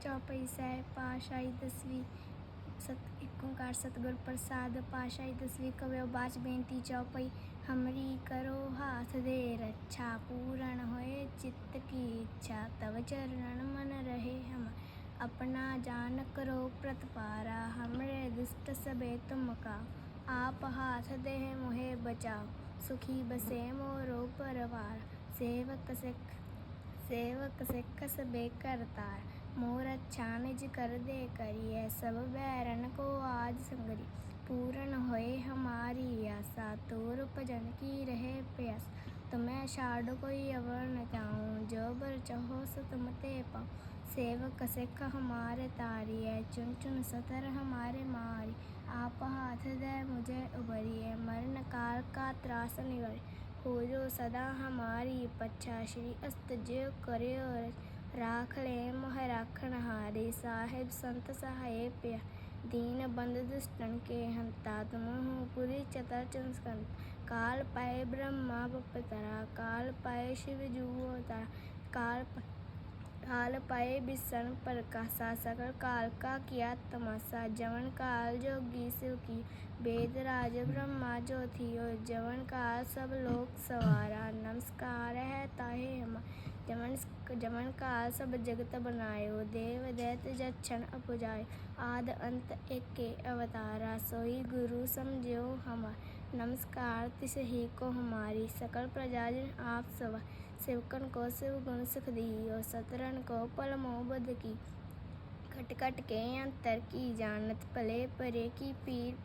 ਚੌਪਈ ਸਾਹਿਬ ਪਾਸ਼ਾਈ ਦਸਵੀ ਸਤ ਓੰਕਾਰ ਸਤਗੁਰ ਪ੍ਰਸਾਦ ਪਾਸ਼ਾਹੀ ਦਸਵੀ ਕਵਿਓ ਬਾਚ ਬੇਨਤੀ ਚੌਪਈ ਹਮਰੀ ਕਰੋ ਹਾਥ ਦੇ ਰੱਛਾ, ਪੂਰਨ ਹੋਏ ਚਿੱਤ ਕੀ ਇੱਛਾ, ਤਵ ਚਰਣ ਮਨ ਰਹੇ ਹਮ, ਆਪਣਾ ਜਾਨ ਕਰੋ ਪ੍ਰਤਪਾਰਾ, ਹਮਰੇ ਦੁਸ਼ਟ ਸਬੇ ਤੁਮ ਕਾ, ਆਪ ਹਾਥ ਦੇ ਮੋਹੇ ਬਚਾਓ ਸੁਖੀ ਬਸੇ ਮੋ ਰੋ ਪਰਵਾਰ, ਸੇਵਕ ਸਿੱਖ ਸੇਵਕ ਸਿੱਖ ਸਬੇ ਕਰਤਾਰ मोर अच्छा निज कर दे करिए सब बैरन को आज संगरी पूर्ण होए हमारी आशा तोर भजन की रहे प्यास तुम्हें छाड़ कोई अवर न चाहूँ जो बर चाहो सो तुम ते पाओ सेवक सिख हमारे तारी है चुन चुन सतर हमारे मारी आप हाथ दे मुझे उबरिए मरण काल का त्रास निवारी हो जो सदा हमारी पच्छा श्री अस्त जो करे और राख ले मोह राखण हारे साहिब संत सहाय पिया दीन बंद दुष्टन के हंता तुम हो पुरी चतर चंस्कंत काल पाए ब्रह्मा बपतरा काल पाए शिव जुओ तरा काल पाए काल पाए बिसन प्रकाशा सकल काल का किया तमाशा जवन काल जोगी शिव की वेद राज ब्रह्मा जो थी और जवन काल सब लोग सवारा नमस्कार है ताहे हम जमन जमन काल सब जगत बनायो देव दैत जक्षण अपुजाय आद अंत एक के अवतारा सोई गुरु समझो हमार नमस्कार तिस ही को हमारी सकल प्रजाजन आप सवा सेवकन को शिव गुण सुख दियो सतरन को पल मोहबद की खट खट के अंतर की जानत भले परे की पीर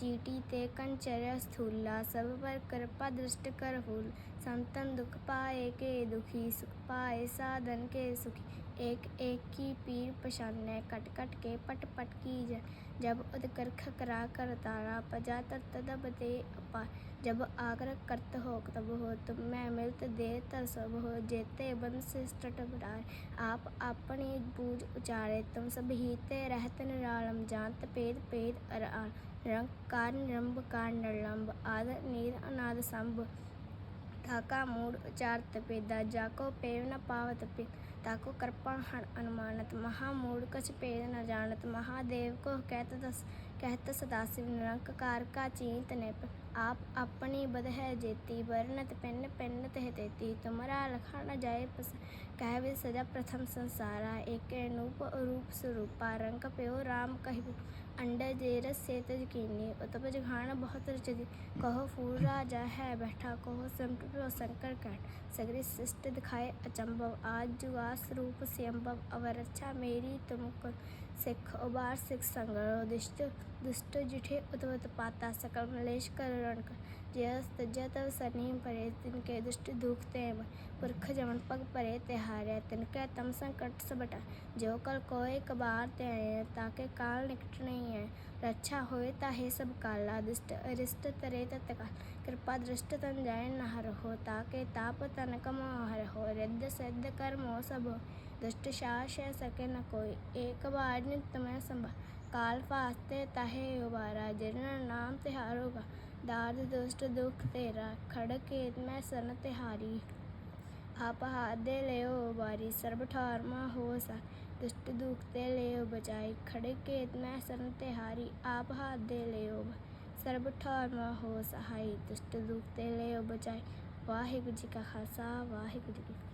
ਚੀਟੀ ਤੇ ਕੰਚਰਿਆ ਸਥੂਲਾ, ਸਭ ਪਰ ਕਿਰਪਾ ਦ੍ਰਿਸ਼ਟ ਕਰ ਹੂਲ। ਸੰਤਨ ਦੁਖ ਪਾਏ ਕੇ ਦੁਖੀ, ਸੁਖ ਪਾਏ ਸਾਧਨ ਕੇ ਸੁਖੀ। ਏਕ ਏਕ ਕੀ ਪੀਰ ਪਛਾਨੈ ਕਟ ਕਟ ਕੇ ਪਟ ਪਟ ਕੀ ਜਨ ਜਬ ਉਦ ਕਰਖ ਕਰਾ ਕਰ ਤਾਰਾ, ਪਜਾ ਤਰ ਤਦਬ ਤੇ ਅਪਾ ਜਬ ਆਗਰ ਕਰਤ ਹੋਕ ਤਬ ਹੋ, ਤੁਮ ਮੈਂ ਮਿਲਤ ਦੇ ਤਰ ਸਭ ਹੋ, ਜੇਤੇ ਬਨ ਸਿਸਟਟ ਬਡਾਰ ਆਪ ਆਪਣੀ ਬੂਝ ਉਚਾਰੇ, ਤੁਮ ਸਭ ਹੀ ਤੇ ਰਹਿਤ ਨਿਰਾਲਮ, ਜਾਂਤ ਪੇਦ ਪੇਦ ਅਰਾਲ ਰੰਗ ਕਾਰਨ ਰੰਭ ਕਾਰਨ ਨਿਰਲੰਭ ਆਦ ਨੀਰ ਅਨਾਦ ਸੰਭ ਠਾਕਾ ਮੂੜ ਉਚਾਰ ਤਪੇਦਾ ਜਾਕੋ ਪੇਵ ਨ ਪਾਵਤ ਪੇ ਤਾਕੋ ਕਿਰਪਾ ਹਣ ਅਨੁਮਾਨਤ ਮਹਾ ਮੂੜ ਕਛ ਭੇਦ ਨ ਜਾਣਤ ਮਹਾਦੇਵ ਕੋ ਕਹਿਤ ਦਸ कहत सदाशिव निरंकार का चीत ने आप अपनी बद है जेती वर्णत पिन पिन तह तेती तुमरा लखा न जाए पस कह वे सजा प्रथम संसारा एक अनूप रूप स्वरूपा रंग प्यो राम कहि अंडर जेरस से तज कीनी उतपज घाण बहुत रचदी कहो फूल राजा है बैठा कहो संप्रो शंकर काट सगरी सृष्ट दिखाए अचंभव आज जुगास रूप संभव अवर अच्छा मेरी तुमको सिख उबार सिख संगरो दुष्ट दुष्ट जिठे उतवत पाता सकल मलेश कर रण कर जयस तजत सनी परे तिनके दुष्ट दुखते मन पुरख जमन पग परे तिहारे तिनके तम संकट सबटा जो कल कोय कबार ते आए ताके काल निकट नहीं है रक्षा होए ताहे सब काला दुष्ट अरिष्ट तरे तत्काल कृपा दृष्ट तन जाय नहर हो ताके ताप तन कमोहर हो रिद्ध सिद्ध कर्मो सब हो दुष्ट शास है सके न कोई एक बार नित में संभा काल फास्ते ताहे उबारा जिन नाम तिहारोगा दार्द दुष्ट दुख तेरा खड़केत में सन तिहारी आप हाथ दे ले बारी सर्व ठारमा हो सा दुष्ट दुख ते ले बचाई खड़े केत में सन तिहारी आप हाथ दे ले सर्व ठारमा हो सहाई दुष्ट दुख ते ले बचाई वाहिगुरु जी का खालसा वाहिगुरु जी की